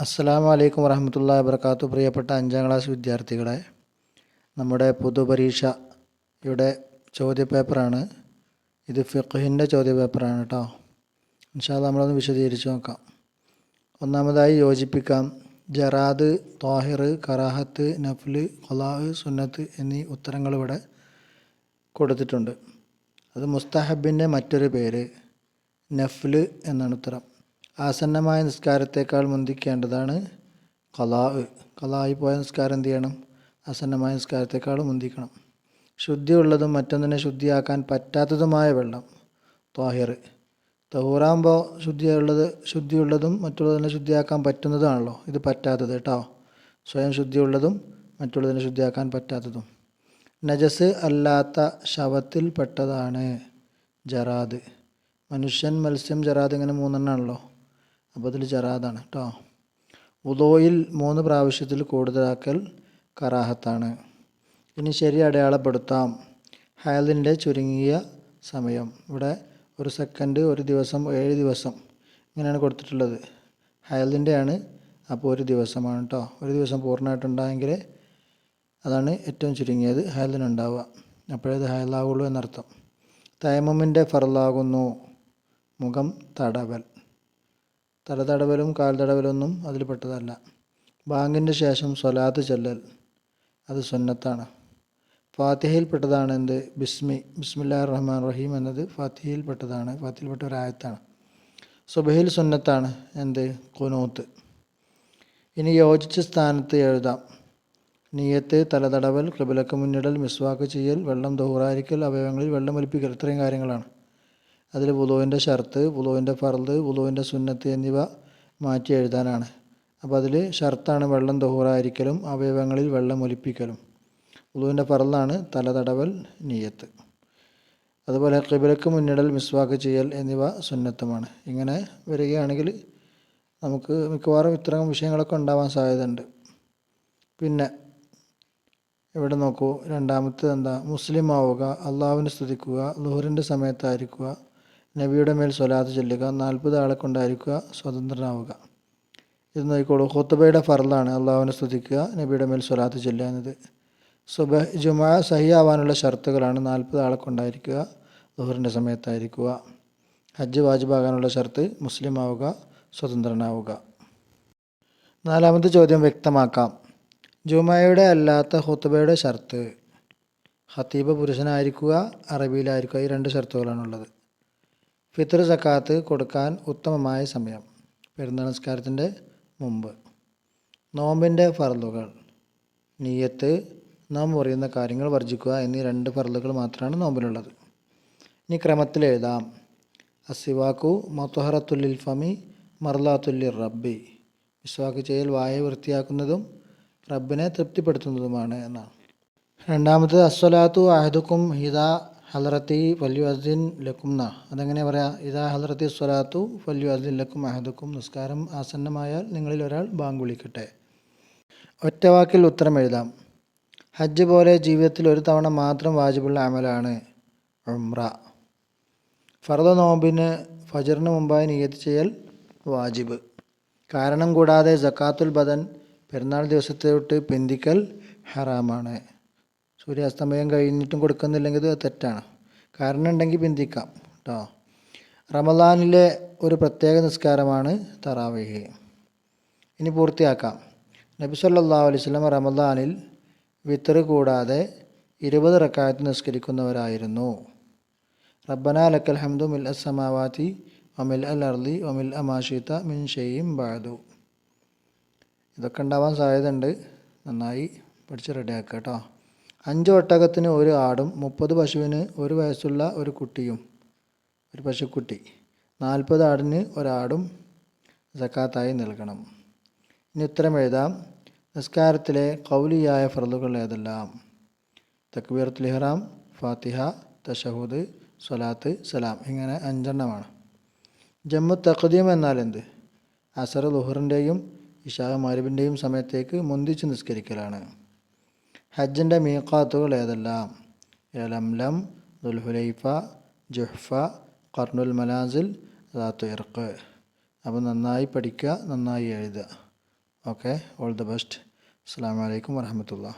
അസ്സലാമു വലൈക്കും വറഹമത്തുള്ള വബർക്കാത്തു പ്രിയപ്പെട്ട അഞ്ചാം ക്ലാസ് വിദ്യാർത്ഥികളെ നമ്മുടെ പൊതുപരീക്ഷയുടെ ചോദ്യപേപ്പറാണ്. ഇത് ഫിഖിന്റെ ചോദ്യപേപ്പറാണ് കേട്ടോ. ഇൻഷാല്ല നമ്മളൊന്ന് വിശദീകരിച്ച് നോക്കാം. ഒന്നാമതായി യോജിപ്പിക്കാം. ജറാദ് ത്വാഹിർ കറാഹത്ത് നഫ്ല് ഖലാഹ് സുന്നത്ത് എന്നീ ഉത്തരങ്ങൾ ഇവിടെ കൊടുത്തിട്ടുണ്ട്. അത് മുസ്താഹബിന്റെ മറ്റൊരു പേര് നഫ്ല് എന്നാണ് ഉത്തരം. ആസന്നമായ നിസ്കാരത്തേക്കാൾ മുന്തിക്കേണ്ടതാണ് കലാ കലായി പോയ നിസ്കാരം എന്ത് ചെയ്യണം? ആസന്നമായ നിസ്കാരത്തേക്കാൾ മുന്തിക്കണം. ശുദ്ധിയുള്ളതും മറ്റൊന്നിനെ ശുദ്ധിയാക്കാൻ പറ്റാത്തതുമായ വെള്ളം ത്വാഹിർ. തഹൂറാകുമ്പോൾ ശുദ്ധിയുള്ളത് ശുദ്ധിയുള്ളതും മറ്റുള്ളതിനെ ശുദ്ധിയാക്കാൻ പറ്റുന്നതാണല്ലോ. ഇത് പറ്റാത്തത് കേട്ടോ. സ്വയം ശുദ്ധിയുള്ളതും മറ്റുള്ളതിനെ ശുദ്ധിയാക്കാൻ പറ്റാത്തതും. നജസ് അല്ലാത്ത ശവത്തിൽ പെട്ടതാണ് ജറാദ്. മനുഷ്യൻ മത്സ്യം ജറാദ് ഇങ്ങനെ മൂന്നെണ്ണമാണല്ലോ അപ്പോൾ അതിൽ ജറാദാണ് കേട്ടോ ഉദോയിൽ മൂന്ന് പ്രാവശ്യത്തിൽ കൂടുതലാക്കൽ കറാഹത്താണ്. ഇനി ശരി അടയാളപ്പെടുത്താം. ഹയലിന്റെ ചുരുങ്ങിയ സമയം. ഇവിടെ ഒരു സെക്കൻഡ് ഒരു ദിവസം ഏഴ് ദിവസം ഇങ്ങനെയാണ് കൊടുത്തിട്ടുള്ളത്. ഹയലിന്റെയാണ് അപ്പോൾ ഒരു ദിവസമാണ് കേട്ടോ ഒരു ദിവസം പൂർണമായിട്ടുണ്ടായെങ്കിൽ അതാണ് ഏറ്റവും ചുരുങ്ങിയത് ഹയലിനുണ്ടാവുക. അപ്പോഴേ ഇത് ഹയലാവുള്ളൂ എന്നർത്ഥം. തയമമിന്റെ ഫറലാകുന്നു മുഖം തടവൽ. തല തടവലും കാൽ തടവലൊന്നും അതിൽ പെട്ടതല്ല ബാങ്കിന്റെ ശേഷം സ്വലാത്ത് ചെല്ലൽ. അത് സുന്നത്താണ്. ഫാത്തിഹയിൽപ്പെട്ടതാണ് എന്ത് ബിസ്മി ബിസ്മില്ലാ റഹ്മാൻ റഹീം എന്നത് ഫാത്തിഹയിൽപ്പെട്ടതാണ് ഫാത്തിഹയിൽപ്പെട്ട ഒരു ആയത്താണ് സുബഹിൽ സുന്നത്താണ് എന്ത്? കുനൂത്ത്. ഇനി യോജിച്ച സ്ഥാനത്ത് എഴുതാം. നീയത്ത് തലതടവൽ കൃപിലക്ക് മുന്നിടൽ മിസ്വാക്ക് ചെയ്യൽ വെള്ളം ദൂറായിരിക്കൽ അവയവങ്ങളിൽ വെള്ളം ഒലിപ്പിക്കൽ ഇത്രയും കാര്യങ്ങളാണ്. അതിൽ വുളുവിന്റെ ഷർത്ത് വുളുവിന്റെ ഫർദ് വുളുവിന്റെ സുന്നത്ത് എന്നിവ മാറ്റി എഴുതാനാണ്. അപ്പോൾ അതിൽ ഷർത്താണ് വെള്ളം ദഹൂറായിരിക്കലും അവയവങ്ങളിൽ വെള്ളം ഒലിപ്പിക്കലും. വുളുവിന്റെ ഫർദാണ് തലതടവൽ നീയത്ത്. അതുപോലെ കിബിലക്ക് മുന്നിടൽ മിസ്വാക്ക് ചെയ്യൽ എന്നിവ സുന്നത്തുമാണ്. ഇങ്ങനെ വരികയാണെങ്കിൽ നമുക്ക് മിക്കവാറും ഇത്തരം വിഷയങ്ങളൊക്കെ ഉണ്ടാവാൻ സാധ്യതയുണ്ട്. പിന്നെ ഇവിടെ നോക്കൂ രണ്ടാമത്തെ എന്താ മുസ്ലിം ആവുക അള്ളാഹുവിനെ സ്തുതിക്കുക ലുഹറിന്റെ സമയത്തായിരിക്കുക നബിയുടെ മേൽ സ്വലാത്ത് ചൊല്ലുക നാൽപ്പത് ആളെ കൊണ്ടായിരിക്കുക സ്വതന്ത്രനാവുക. ഇത് നോക്കിക്കോളൂ. ഹുത്തബയുടെ ഫറലാണ് അള്ളാഹുവിനെ സ്തുതിക്കുക നബിയുടെ മേൽ സ്വലാത്ത് ചൊല്ലുക എന്നത്. സുബ ജുമാ സഹി ആവാനുള്ള ഷർത്തുകളാണ് നാൽപ്പത് ആളെ കൊണ്ടായിരിക്കുക ദുഹറിന്റെ സമയത്തായിരിക്കുക. ഹജ്ജ് വാജിബാകാനുള്ള ഷർത്ത് മുസ്ലിം ആവുക സ്വതന്ത്രനാവുക. നാലാമത്തെ ചോദ്യം വ്യക്തമാക്കാം. ജുമായയുടെ അല്ലാത്ത ഹുത്തബയുടെ ഷർത്ത്. ഹത്തീബ പുരുഷനായിരിക്കുക അറബിയിലായിരിക്കുക ഈ രണ്ട് ഷർത്തുകളാണുള്ളത്. ഫിത്തർ സക്കാത്ത് കൊടുക്കാൻ ഉത്തമമായ സമയം. പെരുന്നാൾ നമസ്കാരത്തിന്റെ മുമ്പ്. നോമ്പിന്റെ ഫർലുകൾ നീയത്ത് നാം പറയുന്ന കാര്യങ്ങൾ വർജിക്കുക എന്നീ രണ്ട് ഫർലുകൾ മാത്രമാണ് നോമ്പിലുള്ളത് ഇനി ക്രമത്തിൽ എഴുതാം. അസിവാക്കു മൊത്തഹറത്തുല്ലിൽ ഫമി മർലാത്തുല്ലി റബ്ബി വിശ്വാക്ക് ചെയ്യൽ വായ വൃത്തിയാക്കുന്നതും റബ്ബിനെ തൃപ്തിപ്പെടുത്തുന്നതുമാണ് എന്നാണ്. രണ്ടാമത് അസ്വലാത്തു അഹദുക്കും ഹിദാ ഹലറത്തി ഫല്യു അസിൻ അതെങ്ങനെ പറയാം? ഇതാ ഹലറത്തി സ്വലാത്തു ഫല്യു അസിൻ ലക്കും അഹദക്കും. നിസ്കാരം ആസന്നമായാൽ നിങ്ങളിൽ ഒരാൾ ബാങ്ക് വിളിക്കട്ടെ ഒറ്റ വാക്കിൽ ഉത്തരം എഴുതാം. ഹജ്ജ് പോലെ ജീവിതത്തിൽ ഒരു തവണ മാത്രം വാജിബുള്ള അമലാണ് ഉംറ. ഫർദ നോമ്പിന് ഫജറിന് മുമ്പായി നിയത്ത് ചെയ്യൽ വാജിബ്. കാരണം കൂടാതെ ജക്കാത്തുൽ ബദൻ പെരുന്നാൾ ദിവസത്തെ തൊട്ട് പിന്തിക്കൽ ഹറാമാണ്. സൂര്യാസ്തമയം കഴിഞ്ഞിട്ടും കൊടുക്കുന്നില്ലെങ്കിൽ അത് തെറ്റാണ്. കാരണം ഉണ്ടെങ്കിൽ പിന്തിക്കാം കേട്ടോ റമദാനിലെ ഒരു പ്രത്യേക നിസ്കാരമാണ് തറാവേഹ്. ഇനി പൂർത്തിയാക്കാം. നബി സല്ലാ അലൈഹി സ്വലം റമദാനിൽ വിത്തറ് കൂടാതെ ഇരുപത് റക്കായത്ത് നിസ്കരിക്കുന്നവരായിരുന്നു. റബ്ബന ലക്കൽ ഹംദു മിൽ അസമാവാത്തി ഒമിൽ അൽ അർലി ഒമിൽ അമാഷിത്ത മിൻ ഷെയ്യും ബാദു ഇതൊക്കെ ഉണ്ടാവാൻ സാധ്യതയുണ്ട്. നന്നായി പഠിച്ച് റെഡിയാക്കുക കേട്ടോ അഞ്ച് ഒട്ടകത്തിന് ഒരു ആടും മുപ്പത് പശുവിന് ഒരു വയസ്സുള്ള ഒരു കുട്ടിയും ഒരു പശുക്കുട്ടി. നാൽപ്പത് ആടിന് ഒരാടും സക്കാത്തായി നൽകണം. ഇനി ഉത്തരം എഴുതാം. നിസ്കാരത്തിലെ കൗലിയായ ഫറലുകൾ ഏതെല്ലാം? തക്ബീറത്തുൽ ഇഹ്റാം ഫാത്തിഹ തഷഹൂദ് സ്വലാത്ത് സലാം. ഇങ്ങനെ അഞ്ചെണ്ണമാണ്. ജമ്മു തഖദീം എന്നാൽ എന്ത്? അസർ ലുഹറിന്റെയും ഇഷാ മാരിബിന്റെയും സമയത്തേക്ക് മുന്തിച്ച് നിസ്കരിക്കലാണ്. ഹജ്ജിന്റെ മീക്കാത്തുകൾ ഏതെല്ലാം? യലംലം ദുൽഹുലൈഫ ജുഹ്ഫ കർണുൽ മലാസിൽ ദാത്തു ഇറക്ക് അപ്പോൾ നന്നായി പഠിക്കുക നന്നായി എഴുതുക. Okay all the best. അസ്സാം വലൈക്കും വരഹമത്തുള്ള